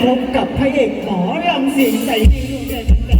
พบกับพระเอกหมอลำเสียงใสในดวงใจแฟนๆ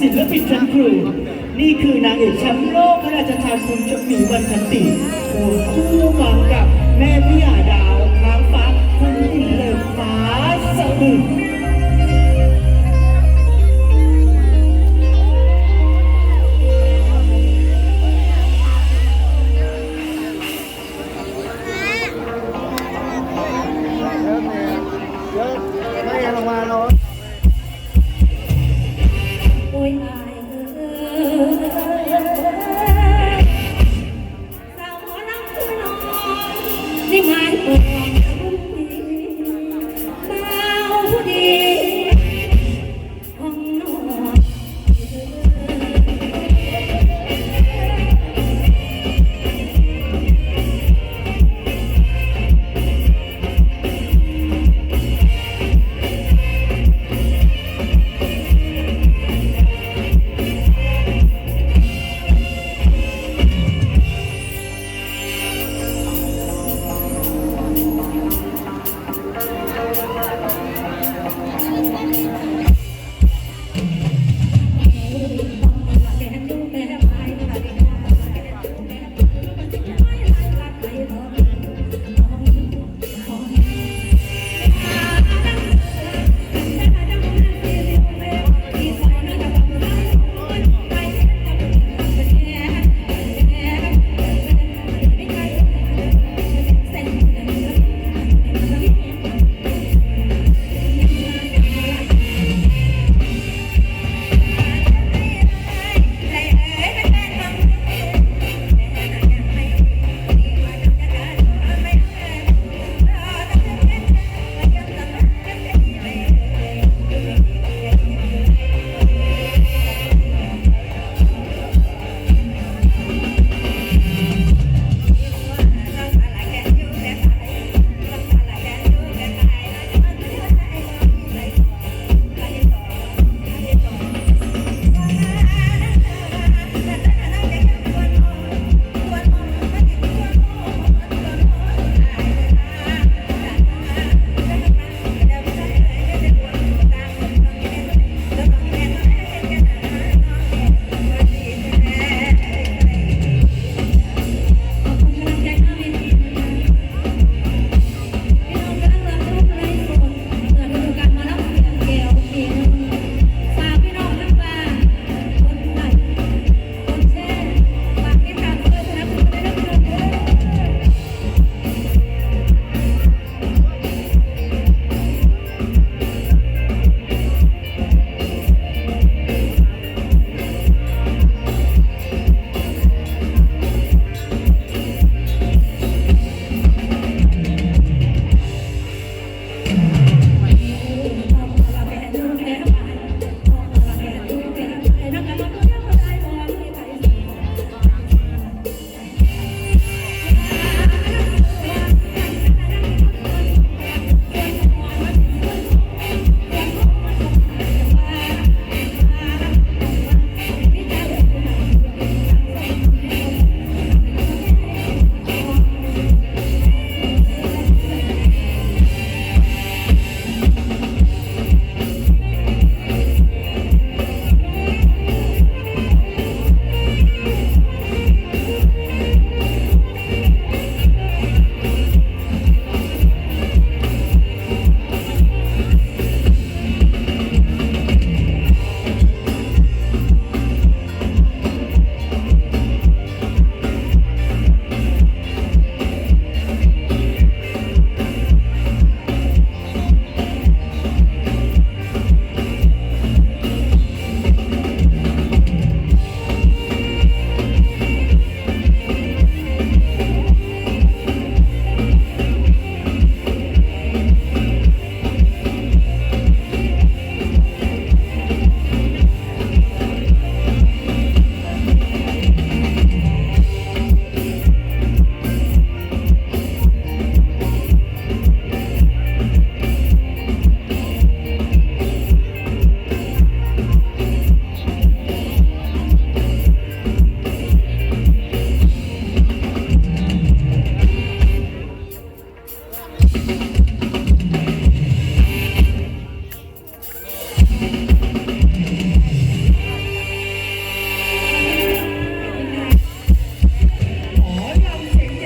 ศิลปินชั้นครู นี่คือนางเอกแชมป์โลกพระราชทานคุณชมีวันคันติโอ้คู่มากับแม่พิยาดาวค้างฟ้า